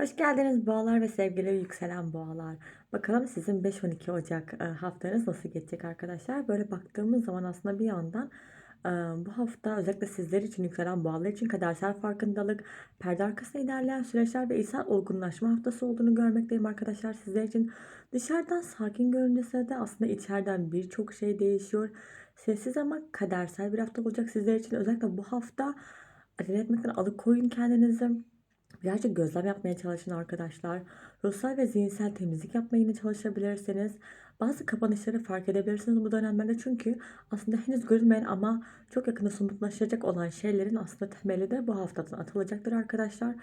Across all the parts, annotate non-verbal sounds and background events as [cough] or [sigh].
Hoş geldiniz boğalar ve sevgili yükselen boğalar. Bakalım sizin 5-12 Ocak e, haftanız nasıl geçecek arkadaşlar? Böyle baktığımız zaman aslında bir yandan e, bu hafta özellikle sizler için yükselen boğalar için kadersel farkındalık, perde arkasında ilerleyen süreçler ve içsel olgunlaşma haftası olduğunu görmekteyim arkadaşlar. Sizler için dışarıdan sakin görünürse de aslında içeriden birçok şey değişiyor. Sessiz ama kadersel bir hafta olacak sizler için. Özellikle bu hafta acele etmekten alıkoyun kendinizi. Birazcık gözlem yapmaya çalışın arkadaşlar. Ruhsal ve zihinsel temizlik yapmaya yine çalışabilirsiniz. Bazı kapanışları fark edebilirsiniz bu dönemlerde çünkü aslında henüz görünmeyen ama çok yakında somutlaşacak olan şeylerin aslında temeli de bu haftadan atılacaktır arkadaşlar.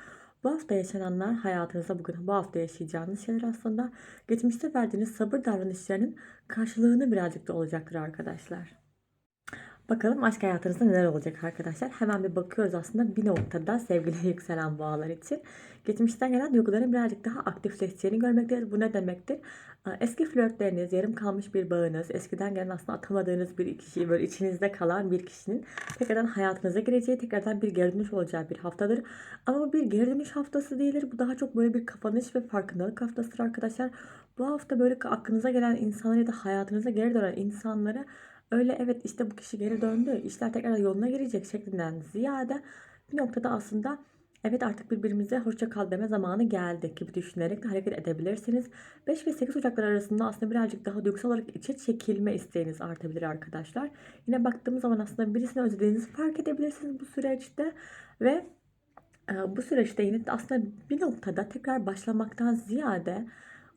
Bu hafta yaşananlar hayatınızda bugün bu hafta yaşayacağınız şeyler aslında geçmişte verdiğiniz sabır davranışlarının karşılığını birazcık da olacaktır arkadaşlar. Bakalım aşk hayatınızda neler olacak arkadaşlar. Hemen bir bakıyoruz aslında bir noktada sevgili [laughs] yükselen boğalar için. Geçmişten gelen duyguların birazcık daha aktifleşeceğini görmekteyiz. Bu ne demektir? Eski flörtleriniz, yarım kalmış bir bağınız, eskiden gelen aslında atamadığınız bir kişi, böyle içinizde kalan bir kişinin tekrardan hayatınıza gireceği, tekrardan bir geri dönüş olacağı bir haftadır. Ama bu bir geri dönüş haftası değildir. Bu daha çok böyle bir kapanış ve farkındalık haftasıdır arkadaşlar. Bu hafta böyle aklınıza gelen insanları ya da hayatınıza geri dönen insanları öyle evet işte bu kişi geri döndü, işler tekrar yoluna girecek şeklinden ziyade bir noktada aslında evet artık birbirimize hoşça kal deme zamanı geldi gibi düşünerek de hareket edebilirsiniz. 5 ve 8 Ocaklar arasında aslında birazcık daha duygusal olarak içe çekilme isteğiniz artabilir arkadaşlar. Yine baktığımız zaman aslında birisini özlediğinizi fark edebilirsiniz bu süreçte ve bu süreçte yine aslında bir noktada tekrar başlamaktan ziyade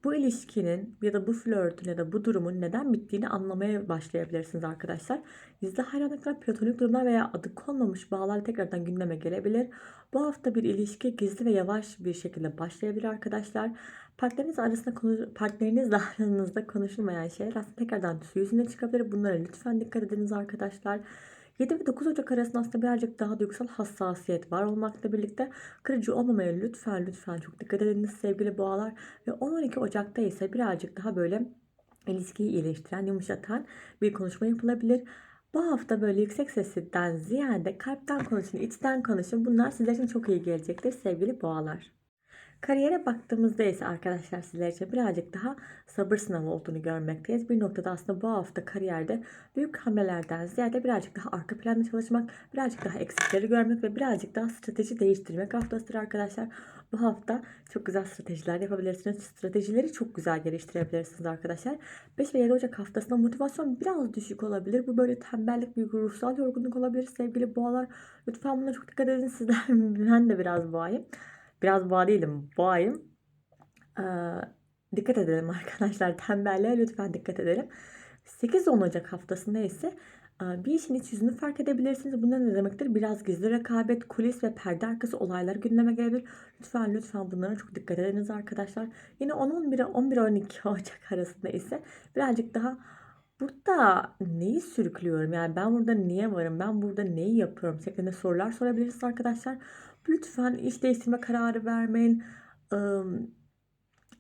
bu ilişkinin ya da bu flörtün ya da bu durumun neden bittiğini anlamaya başlayabilirsiniz arkadaşlar. Yüzde hayranlıklar, platonik durumlar veya adı konmamış bağlar tekrardan gündeme gelebilir. Bu hafta bir ilişki gizli ve yavaş bir şekilde başlayabilir arkadaşlar. Partneriniz arasında konuş, partnerinizle [laughs] aranızda konuşulmayan şeyler aslında tekrardan yüzüne çıkabilir. Bunlara lütfen dikkat ediniz arkadaşlar. 7 ve 9 Ocak arasında aslında birazcık daha duygusal hassasiyet var olmakla birlikte kırıcı olmamaya lütfen lütfen çok dikkat ediniz sevgili boğalar. Ve 10-12 Ocak'ta ise birazcık daha böyle ilişkiyi iyileştiren, yumuşatan bir konuşma yapılabilir. Bu hafta böyle yüksek sesinden ziyade kalpten konuşun, içten konuşun. Bunlar sizler için çok iyi gelecektir sevgili boğalar. Kariyere baktığımızda ise arkadaşlar sizler için birazcık daha sabır sınavı olduğunu görmekteyiz. Bir noktada aslında bu hafta kariyerde büyük hamlelerden ziyade birazcık daha arka planda çalışmak, birazcık daha eksikleri görmek ve birazcık daha strateji değiştirmek haftasıdır arkadaşlar. Bu hafta çok güzel stratejiler yapabilirsiniz. Stratejileri çok güzel geliştirebilirsiniz arkadaşlar. 5 ve 7 Ocak haftasında motivasyon biraz düşük olabilir. Bu böyle tembellik, bir ruhsal yorgunluk olabilir sevgili boğalar. Lütfen buna çok dikkat edin. Sizler [laughs] ben de biraz boğayım. Biraz boğa değilim, boğayım. Ee, dikkat edelim [laughs] arkadaşlar. Tembelliğe lütfen dikkat edelim. 8-10 Ocak haftasında ise bir işin iç yüzünü fark edebilirsiniz. Bunda ne demektir? Biraz gizli rekabet, kulis ve perde arkası olaylar gündeme gelebilir. Lütfen lütfen bunlara çok dikkat ediniz arkadaşlar. Yine 10-11'e 11-12 Ocak arasında ise birazcık daha burada neyi sürüklüyorum? Yani ben burada niye varım? Ben burada neyi yapıyorum? şeklinde sorular sorabilirsiniz arkadaşlar. Lütfen iş değiştirme kararı vermeyin.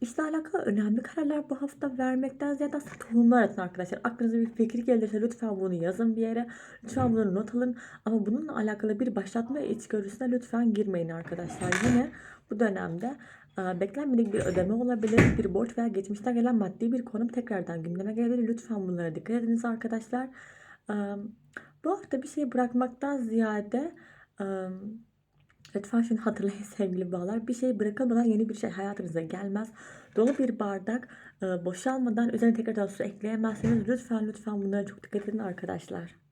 İşle alakalı önemli kararlar bu hafta vermekten ziyade aslında tohumlar atın arkadaşlar. Aklınıza bir fikir gelirse lütfen bunu yazın bir yere. Lütfen bunu not alın. Ama bununla alakalı bir başlatma içgörüsüne lütfen girmeyin arkadaşlar. Yine bu dönemde beklenmedik bir ödeme olabilir. Bir borç veya geçmişten gelen maddi bir konum tekrardan gündeme gelebilir. Lütfen bunlara dikkat ediniz arkadaşlar. Bu hafta bir şey bırakmaktan ziyade Lütfen şunu hatırlayın [laughs] sevgili bağlar. Bir şey bırakılmadan yeni bir şey hayatınıza gelmez. Dolu bir bardak boşalmadan üzerine tekrardan su ekleyemezsiniz. Lütfen lütfen bunlara çok dikkat edin arkadaşlar.